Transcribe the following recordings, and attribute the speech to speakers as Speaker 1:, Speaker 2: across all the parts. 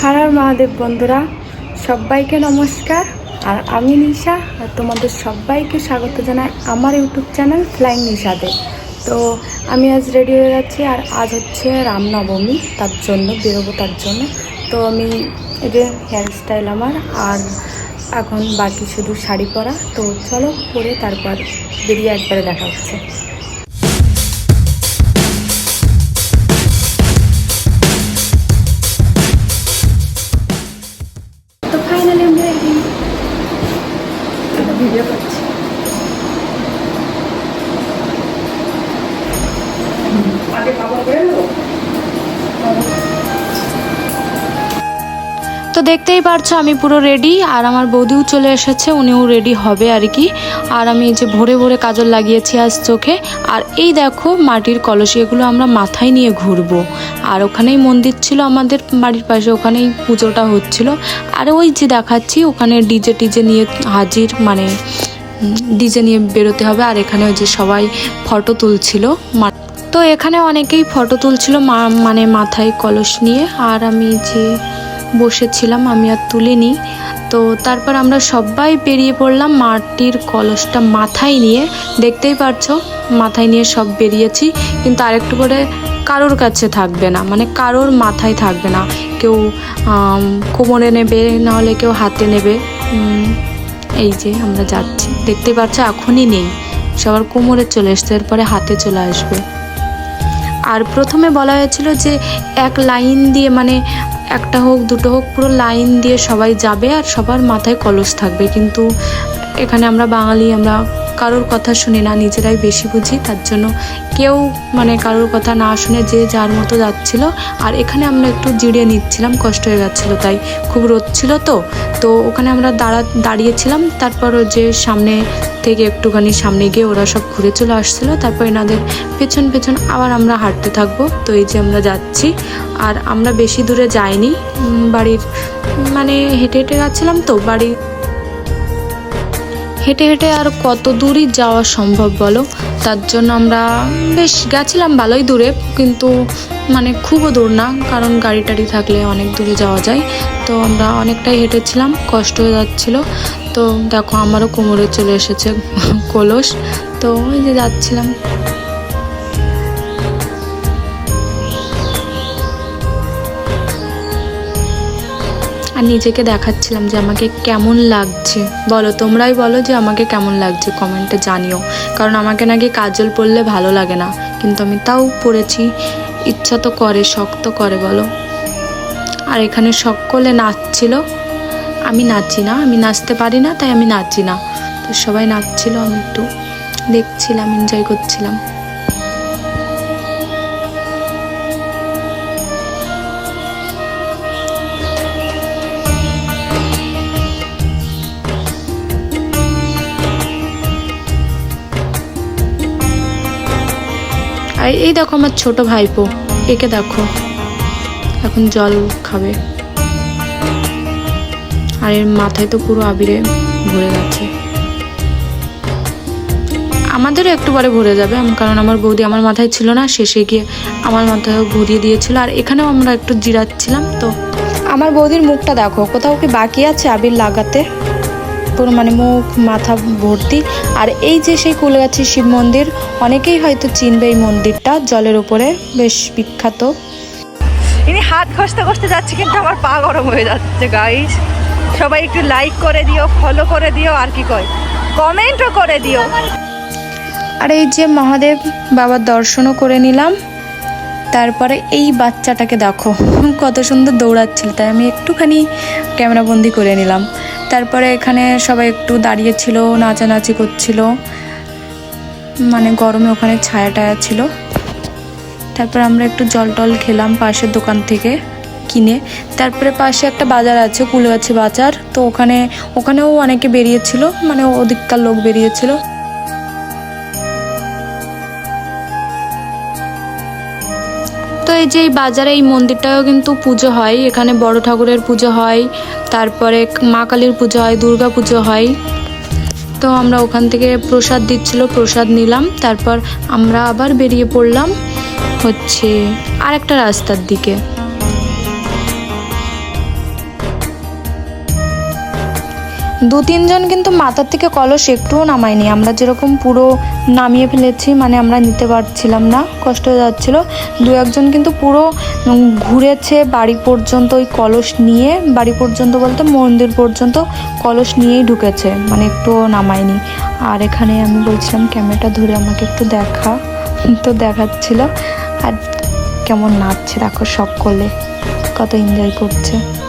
Speaker 1: হর মহাদেব বন্ধুরা, সবাইকে নমস্কার। আর আমি নিশা, আর তোমাদের সবাইকে স্বাগত জানাই আমার ইউটিউব চ্যানেল ফ্লাইং নিশাতে তো আমি আজ রেডি হয়ে যাচ্ছি আর আজ হচ্ছে রামনবমী, তার জন্য, বেরোবো তার জন্য। তো আমি এই যে হেয়ার স্টাইল আমার, আর এখন বাকি শুধু শাড়ি পরা। তো চলো পরে তারপর বেরিয়ে একবারে দেখা হচ্ছে। তো
Speaker 2: দেখতেই পারছ, আমি পুরো রেডি আর আমার বৌদিও চলে এসেছে, উনিও রেডি হবে আর কি। আর আমি এই যে ভোরে ভোরে কাজল লাগিয়েছি আজ চোখে, আর এই দেখো মাটির কলসি, এগুলো আমরা মাথায় নিয়ে ঘুরবো। আর ওখানেই মন্দির ছিল আমাদের বাড়ির পাশে, ওখানেই পুজোটা হচ্ছিল। আর ওই যে দেখাচ্ছি, ওখানে ডিজে টিজে নিয়ে হাজির মানে ডিজে নিয়ে বেরোতে হবে, আর এখানে ওই যে সবাই ফটো তুলছিল। তো এখানে অনেকেই ফটো তুলছিল মানে মাথায় কলস নিয়ে। আর আমি যে বসেছিলাম, আমি আর তুলিনি। তো তারপর আমরা সবাই বেরিয়ে পড়লাম মাটির কলসটা মাথায় নিয়ে। দেখতেই পারছ, মাথায় নিয়ে সব বেরিয়েছি, কিন্তু আরেকটু করে কারোর কাছে থাকবে না মানে কারোর মাথায় থাকবে না। কেউ কোমরে নেবে, নাহলে কেউ হাতে নেবে। এই যে আমরা যাচ্ছি। দেখতে পাচ্ছ, এখনই নেই। সবার কোমরে চলে এসছে, এরপরে হাতে চলে আসবে। আর প্রথমে বলা হয়েছিল যে এক লাইন দিয়ে মানে একটা হোক, দুটো হোক, পুরো লাইন দিয়ে সবাই যাবে আর সবার মাথায় কলস থাকবে। কিন্তু এখানে আমরা বাঙালি, আমরা কারোর কথা শুনি না, নিজেরাই বেশি বুঝি, তার জন্য কেউ মানে কারোর কথা না শুনে যে যার মতো যাচ্ছিল। আর এখানে আমরা একটু জিরিয়ে নিচ্ছিলাম, কষ্ট হয়ে যাচ্ছিল তাই। খুব রোদ ছিল তো তো ওখানে আমরা দাঁড়া, দাঁড়িয়েছিলাম। তারপর যে সামনে থেকে একটুখানি সামনে গিয়ে ওরা সব ঘুরে চলে আসছিল। তারপর এনাদের পেছন পেছন আবার আমরা হাঁটতে থাকব। তো এই যে আমরা যাচ্ছি, আর আমরা বেশি দূরে যাইনি। বাড়ির মানে হেঁটে হেঁটে যাচ্ছিলাম তো, বাড়ির হেঁটে হেঁটে আর কত দূরই যাওয়া সম্ভব বলো? তার জন্য আমরা বেশ গেছিলাম ভালোই দূরে, কিন্তু মানে খুবও দূর না, কারণ গাড়ি টাড়ি থাকলে অনেক দূরে যাওয়া যায়। তো আমরা অনেকটাই হেঁটেছিলাম, কষ্ট হয়ে যাচ্ছিল। তো দেখো, আমারও কোমরে চলে এসেছে কলস। তো ওই যে যাচ্ছিলাম। আর নিজেকে দেখাচ্ছিলাম যে আমাকে কেমন লাগছে। বলো, তোমরাই বলো যে আমাকে কেমন লাগছে কমেন্টে জানিও। কারণ আমাকে নাকি কাজল পরলে ভালো লাগে না। কিন্তু আমি তাও পরেছি ইচ্ছা তো করে, শখ তো করে, বলো। আর এখানে সকলে নাচছিল। আমি নাচি না, আমি নাচতে পারি না, তাই আমি নাচি না। তো সবাই নাচছিল, আমি একটু দেখছিলাম এনজয় করছিলাম। আর এই দেখো আমার ছোট ভাইপো, একে দেখো। এখন জল খাবে। আর এর মাথায় তো পুরো আবিরে ভরে গেছে। আমাদেরও একটু পরে ভরে যাবে কারণ আমার বৌদি আমার মাথায় ছিল না, শেষে গিয়ে আমার মাথায় ভরিয়ে দিয়েছিল, আর এখানেও আমরা একটু জিরাচ্ছিলাম, তো। আমার বৌদির মুখটা দেখো, কোথাও কি বাকি আছে আবির লাগাতে? মানে মুখ মাথা ভর্তি। আর এই যে সেই কুলগাছি শিব মন্দির অনেকেই হয়তো চিনবে এই মন্দিরটা জলের উপরে বেশ বিখ্যাত।
Speaker 3: ইনি হাত ঘষতে ঘষতে যাচ্ছে কিন্তু আমার পা গরম হয়ে যাচ্ছে গাইস সবাই একটু লাইক করে দিও ফলো করে দিও আর কি কয়? কমেন্টও করে দিও।
Speaker 2: আর এই যে মহাদেব বাবার দর্শনও করে নিলাম। তারপরে এই বাচ্চাটাকে দেখো কত সুন্দর দৌড়াচ্ছিল তাই আমি একটুখানি ক্যামেরা বন্দি করে নিলাম। তারপরে এখানে সবাই একটু দাঁড়িয়েছিল নাচানাচি করছিল। মানে গরমে ওখানে ছায়া টায়া ছিল। তারপর আমরা একটু জল টল খেলাম পাশের দোকান থেকে কিনে। তারপরে পাশে একটা বাজার আছে, কুলগাছি বাজার। তো ওখানে, ওখানেও অনেকে বেরিয়েছিল মানে ওদিককার লোক বেরিয়েছিল। এই যে বাজারে এই মন্দিরটাও কিন্তু পুজো হয়। এখানে বড় ঠাকুরের পুজো হয়, তারপরে মা কালীর পুজো হয়, দুর্গা পুজো হয়। তো আমরা ওখান থেকে প্রসাদ দিচ্ছিল, প্রসাদ নিলাম, তারপর আমরা আবার বেরিয়ে পড়লাম হচ্ছে আরেকটা রাস্তার দিকে। দু তিনজন কিন্তু মাথার থেকে কলস একটুও নামায়নি। আমরা যেরকম পুরো নামিয়ে ফেলেছি মানে আমরা নিতে পারছিলাম না, কষ্ট হয়ে যাচ্ছিল। দু একজন কিন্তু পুরো ঘুরেছে বাড়ি পর্যন্ত ওই কলস নিয়ে। বাড়ি পর্যন্ত বলতে মন্দির পর্যন্ত কলস নিয়েই ঢুকেছে মানে একটুও নামায়নি। আর এখানে আমি বলছিলাম, ক্যামেরাটা ধরে আমাকে একটু দেখা। তো দেখাচ্ছিল। আর কেমন নাচছে, দেখো, সকলে। কত এনজয় করছে।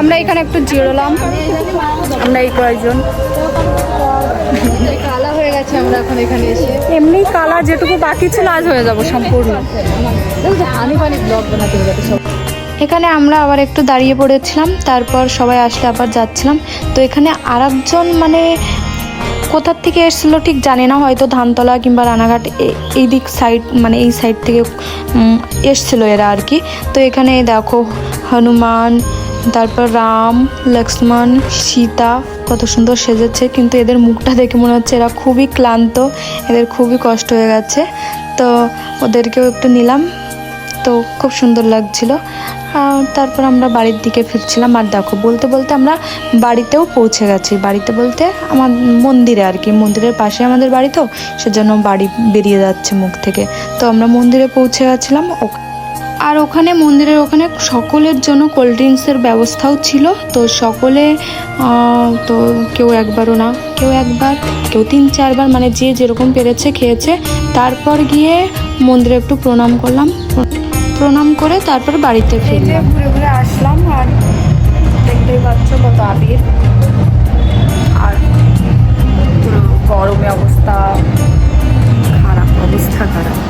Speaker 1: আমরা এখানে একটু জিরোলাম। আমরা এই কয়েকজন।
Speaker 3: কালা হয়ে গেছে আমরা এখন এখানে এসে।
Speaker 1: এমনি কালা যেটুকু বাকি ছিল আজ হয়ে যাব সম্পূর্ণ।
Speaker 3: হানি ফানি ব্লগ বানাতে হবে সব।
Speaker 2: এখানে আমরা আবার একটু দাঁড়িয়ে পড়েছিলাম তারপর সবাই আসলে আবার যাচ্ছিলাম। তো এখানে আরেকজন মানে কোথার থেকে এসেছিল ঠিক জানি না হয়তো ধানতলা কিংবা রানাঘাট এই দিক সাইড মানে এই সাইড থেকে এসছিল এরা আর কি। তো এখানে দেখো হনুমান তারপর রাম, লক্ষ্মণ, সীতা, কত সুন্দর সেজেছে, কিন্তু এদের মুখটা দেখে মনে হচ্ছে এরা খুবই ক্লান্ত, এদের খুবই কষ্ট হয়ে গেছে। তো ওদেরকেও একটু নিলাম, তো খুব সুন্দর লাগছিল। তারপর আমরা বাড়ির দিকে ফিরছিলাম আর দেখো বলতে বলতে আমরা বাড়িতেও পৌঁছে গেছি। বাড়িতে বলতে আমার মন্দিরে আর কি, মন্দিরের পাশে আমাদের বাড়ি তো, সেজন্য বাড়ি বেরিয়ে যাচ্ছে মুখ থেকে। তো আমরা মন্দিরে পৌঁছে গেছিলাম আর ওখানে মন্দিরের ওখানে সকলের জন্য কোল্ড ড্রিঙ্কসের ব্যবস্থাও ছিল। তো সকলে তো কেউ একবারও না, কেউ একবার, কেউ তিন চারবার মানে যে যেরকম পেরেছে খেয়েছে। তারপর গিয়ে মন্দিরে একটু প্রণাম করলাম। প্রণাম করে তারপর বাড়িতে ফিরলাম।
Speaker 1: ঘুরে ঘুরে আসলাম আর দেখতেই পাচ্ছ কত আবির। আর গরমে অবস্থা খারাপ অবস্থা খারাপ।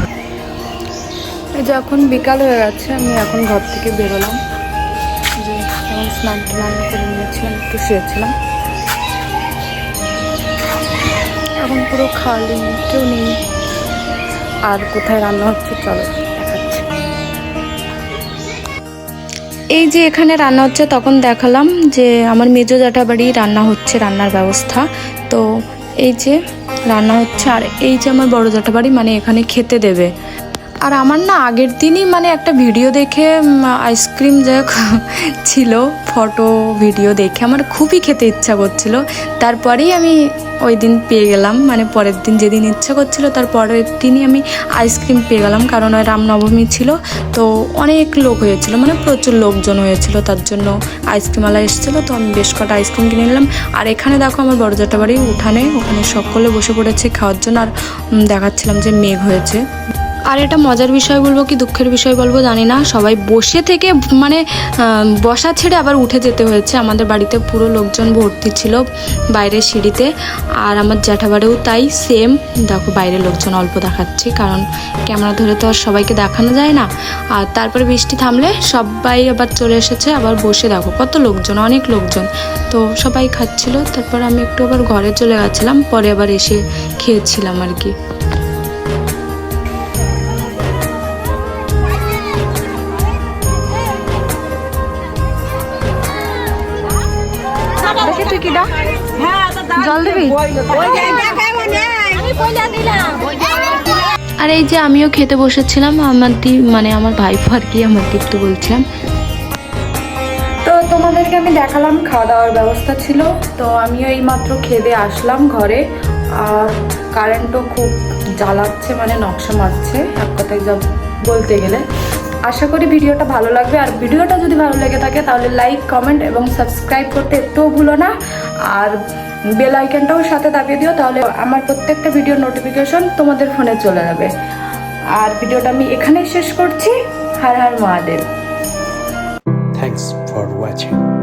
Speaker 1: এই যে এখন বিকাল হয়ে গেছে, আমি এখন ঘর থেকে বেরোলাম। যে এখন স্নান টান করে নিয়েছিলাম, একটু শুয়েছিলাম। এখন পুরো খালি, কেউ নেই। আর কোথায় রান্না হচ্ছে, চলো
Speaker 2: এই যে এখানে রান্না হচ্ছে, তখন দেখালাম যে আমার মেজো জ্যাঠা বাড়ি রান্না হচ্ছে, রান্নার ব্যবস্থা। তো এই যে রান্না হচ্ছে, আর এই যে আমার বড় জ্যাঠা বাড়ি মানে এখানে খেতে দেবে। আর আমার না আগের দিনই মানে একটা ভিডিও দেখে আইসক্রিম যে ছিল ফটো ভিডিও দেখে আমার খুবই খেতে ইচ্ছা করছিল। তারপরেই আমি ওই দিন পেয়ে গেলাম মানে পরের দিন যেদিন ইচ্ছা করছিল, তার পরের দিনই আমি আইসক্রিম পেয়ে গেলাম, কারণ ওই রামনবমী ছিল, তো অনেক লোক হয়েছিল মানে প্রচুর লোকজন হয়েছিল, তার জন্য আইসক্রিমওয়ালা এসেছিল, তো আমি বেশ কটা আইসক্রিম কিনে নিলাম। আর এখানে দেখো আমার বড়জাটা বাড়ি উঠানে, ওখানে সকলে বসে পড়েছে খাওয়ার জন্য, আর দেখাচ্ছিলাম যে মেঘ হয়েছে। আর এটা মজার বিষয় বলব কি, দুঃখের বিষয় বলব জানি না। সবাই বসে থেকে মানে বসা ছেড়ে আবার উঠে যেতে হয়েছে। আমাদের বাড়িতে পুরো লোকজন ভর্তি ছিল বাইরের সিঁড়িতে। আর আমার জ্যাঠাবাড়িও তাই সেম দেখো বাইরে লোকজন অল্প দেখাচ্ছি, কারণ ক্যামেরা ধরে তো আর সবাইকে দেখানো যায় না। আর তারপরে বৃষ্টি থামলে সবাই আবার চলে এসেছে, আবার বসে দেখো কত লোকজন, অনেক লোকজন। তো সবাই খাচ্ছিল, তারপর আমি একটু আবার ঘরে চলে গেছিলাম, পরে আবার এসে খেয়েছিলাম আর কি।
Speaker 1: জল দিবি?
Speaker 2: আর এই যে আমিও খেতে বসেছিলাম আমার দি মানে আমার ভাইপো আর কি আমার দীপ্ত বলছিলাম।
Speaker 1: তো তোমাদেরকে আমি দেখালাম খাওয়া দাওয়ার ব্যবস্থা ছিল। তো আমিও এই মাত্র খেদে আসলাম ঘরে। আর কারেন্টও খুব জ্বালাচ্ছে মানে নকশা মারছে এক কথায় যা বলতে গেলে। আশা করি ভিডিওটা ভালো লাগবে। আর ভিডিওটা যদি ভালো লেগে থাকে তাহলে লাইক কমেন্ট এবং সাবস্ক্রাইব করতে একটুও ভুলো না। আর বেল আইকনটাও সাথে দাবিয়ে দিও, তাহলে আমার প্রত্যেকটা ভিডিও নোটিফিকেশন তোমাদের ফোনে চলে যাবে। আর ভিডিওটা আমি এখানেই শেষ করছি। হার হার মহাদেব।
Speaker 4: Thanks for watching.